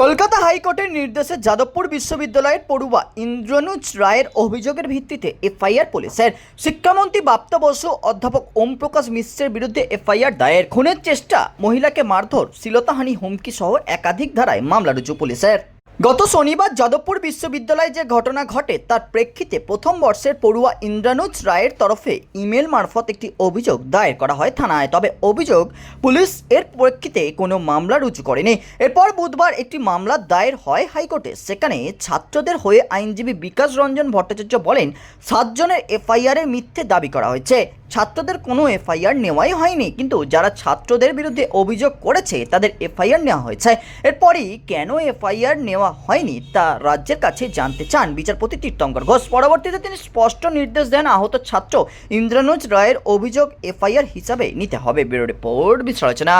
কলকাতা হাইকোর্টের নির্দেশে যাদবপুর বিশ্ববিদ্যালয়ের পড়ুয়া ইন্দ্রনুজ রায়ের অভিযোগের ভিত্তিতে এফআইআর পুলিশের। শিক্ষামন্ত্রী বাপ্তা বসু, অধ্যাপক ওম প্রকাশ মিশ্রের বিরুদ্ধে এফআইআর দায়ের। খুনের চেষ্টা মহিলাকে মারধর, শ্লীলতাহানি, হুমকি সহ একাধিক ধারায় মামলা রুজু পুলিশের। গত শনিবার যাদবপুর বিশ্ববিদ্যালয়ে যে ঘটনা ঘটে, তার প্রেক্ষিতে প্রথম বর্ষের পড়ুয়া ইন্দ্রানুজ রায়ের তরফে ইমেল মারফত একটি অভিযোগ দায়ের করা হয় থানায়। তবে অভিযোগ পুলিশ এর প্রেক্ষিতে কোনো মামলা রুজু করেনি। এরপর বুধবার একটি মামলা দায়ের হয় হাইকোর্টে। সেখানে ছাত্রদের হয়ে আইনজীবী বিকাশ রঞ্জন ভট্টাচার্য বলেন, সাতজনের এফআইআরের মিথ্যে দাবি করা হয়েছে। ছাত্রদের কোনো এফআইআর নেওয়াই হয়নি। কিন্তু যারা ছাত্রদের বিরুদ্ধে অভিযোগ করেছে, তাদের এফআইআর নেওয়া হয়েছে। এরপরই কেন এফআইআর নেওয়া হয়নি, তা রাজ্যের কাছে জানতে চান বিচারপতি তীর্থঙ্কর ঘোষ। পরবর্তীতে তিনি স্পষ্ট নির্দেশ দেন আহত ছাত্র ইন্দ্রানুজ রায়ের অভিযোগ এফআইআর হিসাবে নিতে হবে। Bureau report বিশ্লেষণা